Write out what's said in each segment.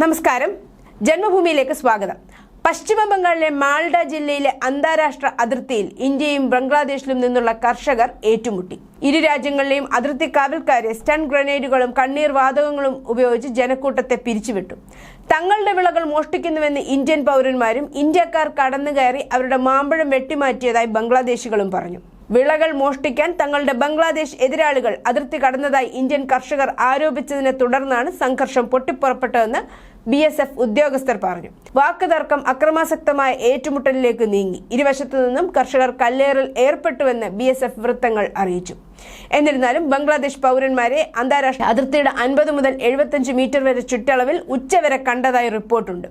നമസ്കാരം. ജന്മഭൂമിയിലേക്ക് സ്വാഗതം. പശ്ചിമ ബംഗാളിലെ മാൾഡ ജില്ലയിലെ അന്താരാഷ്ട്ര അതിർത്തിയിൽ ഇന്ത്യയും ബംഗ്ലാദേശിലും നിന്നുള്ള കർഷകർ ഏറ്റുമുട്ടി. ഇരു രാജ്യങ്ങളിലെയും അതിർത്തി കാവൽക്കാരെ സ്റ്റൺ ഗ്രനേഡുകളും കണ്ണീർ വാതകങ്ങളും ഉപയോഗിച്ച് ജനക്കൂട്ടത്തെ പിരിച്ചുവിട്ടു. തങ്ങളുടെ വിളകൾ മോഷ്ടിക്കുന്നുവെന്ന് ഇന്ത്യൻ പൗരന്മാരും ഇന്ത്യക്കാർ കടന്നുകയറി അവരുടെ മാമ്പഴം വെട്ടിമാറ്റിയതായി ബംഗ്ലാദേശികളും പറഞ്ഞു. വിളകൾ മോഷ്ടിക്കാൻ തങ്ങളുടെ ബംഗ്ലാദേശ് എതിരാളികൾ അതിർത്തി കടന്നതായി ഇന്ത്യൻ കർഷകർ ആരോപിച്ചതിനെ തുടർന്നാണ് സംഘർഷം പൊട്ടിപ്പുറപ്പെട്ടതെന്ന് ബി എസ് എഫ് ഉദ്യോഗസ്ഥർ പറഞ്ഞു. വാക്കുതർക്കം അക്രമാസക്തമായ ഏറ്റുമുട്ടലിലേക്ക് നീങ്ങി. ഇരുവശത്തു നിന്നും കർഷകർ കല്ലേറിൽ ഏർപ്പെട്ടുവെന്ന് ബി എസ് എഫ് വൃത്തങ്ങൾ അറിയിച്ചു. എന്നിരുന്നാലും ബംഗ്ലാദേശ് പൗരന്മാരെ അന്താരാഷ്ട്ര അതിർത്തിയുടെ അൻപത് മുതൽ എഴുപത്തഞ്ച് മീറ്റർ വരെ ചുറ്റളവിൽ ഉച്ചവരെ കണ്ടതായി റിപ്പോർട്ടുണ്ട്.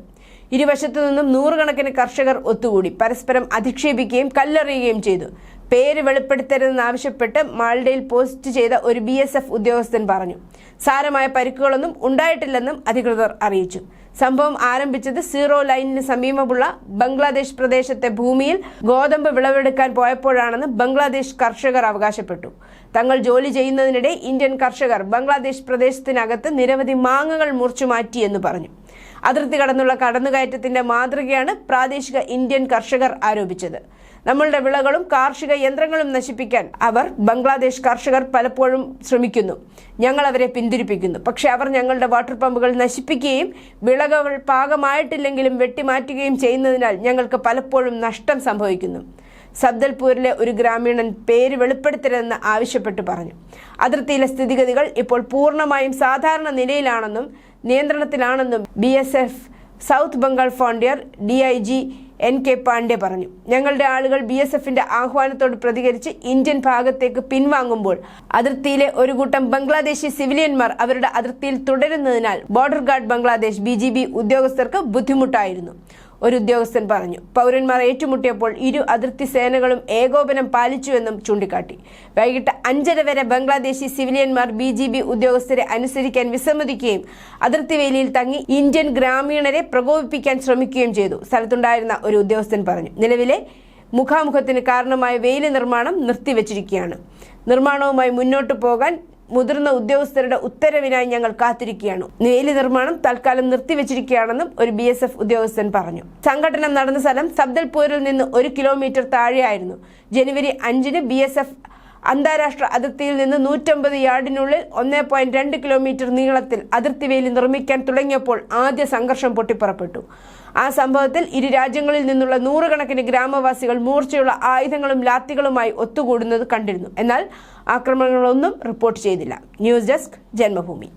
ഇരുവശത്തു നിന്നും നൂറുകണക്കിന് കർഷകർ ഒത്തുകൂടി. പരസ്പരം അധിക്ഷേപിക്കുകയും കല്ലെറിയുകയും ചെയ്തു. പേര് വെളിപ്പെടുത്തരുതെന്നാവശ്യപ്പെട്ട് മാൾഡയിൽ പോസ്റ്റ് ചെയ്ത ഒരു ബി എസ് എഫ് ഉദ്യോഗസ്ഥൻ പറഞ്ഞു. സാരമായ പരിക്കുകളൊന്നും ഉണ്ടായിട്ടില്ലെന്നും അധികൃതർ അറിയിച്ചു. സംഭവം ആരംഭിച്ചത് സീറോ ലൈനിന് സമീപമുള്ള ബംഗ്ലാദേശ് പ്രദേശത്തെ ഭൂമിയിൽ ഗോതമ്പ് വിളവെടുക്കാൻ പോയപ്പോഴാണെന്ന് ബംഗ്ലാദേശ് കർഷകർ അവകാശപ്പെട്ടു. തങ്ങൾ ജോലി ചെയ്യുന്നതിനിടെ ഇന്ത്യൻ കർഷകർ ബംഗ്ലാദേശ് പ്രദേശത്തിനകത്ത് നിരവധി മാങ്ങകൾ മുറിച്ചു മാറ്റിയെന്ന് പറഞ്ഞു. അതിർത്തി കടന്നുള്ള കടന്നുകയറ്റത്തിന്റെ മാതൃകയാണ് പ്രാദേശിക ഇന്ത്യൻ കർഷകർ ആരോപിച്ചത്. നമ്മളുടെ വിളകളും കാർഷിക യന്ത്രങ്ങളും നശിപ്പിക്കാൻ അവർ ബംഗ്ലാദേശ് കർഷകർ പലപ്പോഴും ശ്രമിക്കുന്നു. ഞങ്ങൾ അവരെ പിന്തിരിപ്പിക്കുന്നു. പക്ഷേ അവർ ഞങ്ങളുടെ വാട്ടർ പമ്പുകൾ നശിപ്പിക്കുകയും വിളകൾ പാകമായിട്ടില്ലെങ്കിലും വെട്ടിമാറ്റുകയും ചെയ്യുന്നതിനാൽ ഞങ്ങൾക്ക് പലപ്പോഴും നഷ്ടം സംഭവിക്കുന്നു. സബ്ദൽപൂരിലെ ഒരു ഗ്രാമീണൻ പേര് വെളിപ്പെടുത്തരുതെന്ന് ആവശ്യപ്പെട്ട് പറഞ്ഞു. അതിർത്തിയിലെ സ്ഥിതിഗതികൾ ഇപ്പോൾ പൂർണമായും സാധാരണ നിലയിലാണെന്നും നിയന്ത്രണത്തിലാണെന്നും B S F south Bengal frontier D I G N K Pandey പറഞ്ഞു. ഞങ്ങളുടെ ആളുകൾ ബി എസ് എഫിന്റെ ആഹ്വാനത്തോട് പ്രതികരിച്ച് ഇന്ത്യൻ ഭാഗത്തേക്ക് പിൻവാങ്ങുമ്പോൾ അതിർത്തിയിലെ ഒരു കൂട്ടം ബംഗ്ലാദേശി സിവിലിയന്മാർ അവരുടെ അതിർത്തിയിൽ തുടരുന്നതിനാൽ ബോർഡർ ഗാർഡ് ബംഗ്ലാദേശ് ബി ഉദ്യോഗസ്ഥർക്ക് ബുദ്ധിമുട്ടായിരുന്നു. ഒരു ഉദ്യോഗസ്ഥൻ പറഞ്ഞു. പൗരന്മാർ ഏറ്റുമുട്ടിയപ്പോൾ ഇരു അതിർത്തി സേനകളും ഏകോപനം പാലിച്ചുവെന്നും ചൂണ്ടിക്കാട്ടി. വൈകിട്ട് അഞ്ചര വരെ ബംഗ്ലാദേശി സിവിലിയന്മാർ ബി ജി ബി ഉദ്യോഗസ്ഥരെ അനുസരിക്കാൻ വിസമ്മതിക്കുകയും അതിർത്തി വേലിയിൽ തങ്ങി ഇന്ത്യൻ ഗ്രാമീണരെ പ്രകോപിപ്പിക്കാൻ ശ്രമിക്കുകയും ചെയ്തു സ്ഥലത്തുണ്ടായിരുന്ന ഒരു ഉദ്യോഗസ്ഥൻ പറഞ്ഞു. നിലവിലെ മുഖാമുഖത്തിന് കാരണമായ വേലി നിർമ്മാണം നിർത്തിവച്ചിരിക്കുകയാണ്. നിർമ്മാണവുമായി മുന്നോട്ടു പോകാൻ മുതിർന്ന ഉദ്യോഗസ്ഥരുടെ ഉത്തരവിനായി ഞങ്ങൾ കാത്തിരിക്കുകയാണ്. വേലി നിർമ്മാണം തൽക്കാലം നിർത്തിവെച്ചിരിക്കുകയാണെന്നും ഒരു ബി എസ് എഫ് ഉദ്യോഗസ്ഥൻ പറഞ്ഞു. സംഘടന നടന്ന സ്ഥലം സബ്ദൽപൂരിൽ നിന്ന് ഒരു കിലോമീറ്റർ താഴെയായിരുന്നു. ജനുവരി അഞ്ചിന് ബി എസ് എഫ് അന്താരാഷ്ട്ര അതിർത്തിയിൽ നിന്ന് നൂറ്റമ്പത് യാർഡിനുള്ളിൽ ഒന്നേ പോയിന്റ് രണ്ട് കിലോമീറ്റർ നീളത്തിൽ അതിർത്തി വേലി നിർമ്മിക്കാൻ തുടങ്ങിയപ്പോൾ ആദ്യ സംഘർഷം പൊട്ടിപ്പുറപ്പെട്ടു. ആ സംഭവത്തിൽ ഇരു രാജ്യങ്ങളിൽ നിന്നുള്ള നൂറുകണക്കിന് ഗ്രാമവാസികൾ മൂർച്ചയുള്ള ആയുധങ്ങളും ലാത്തികളുമായി ഒത്തുകൂടുന്നത് കണ്ടിരുന്നു. എന്നാൽ ആക്രമണങ്ങളൊന്നും റിപ്പോർട്ട് ചെയ്തില്ല. News desk Janmabhumi.